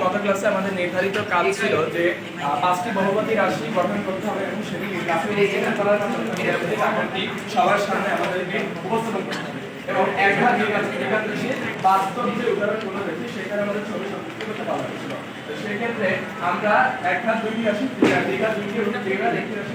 গত ক্লাসে আমাদের নির্ধারিত কাজ ছিল যে পাঁচটি বহুপতি রাশি গঠন করতে হবে এবং সেটি সবার সামনে আমাদেরকে উপস্থাপন করতে হবে এবং এক ঘাত দুই ঘাত তিন ঘাত দেশে বাস্তব যে উদাহরণগুলো রয়েছে সেখানে আমাদের ছবি সংযুক্ত করতে পারা হয়েছিল সেক্ষেত্রে আমরা এক ঘাত দুইটি রাশি দুই এবং দুই রাশি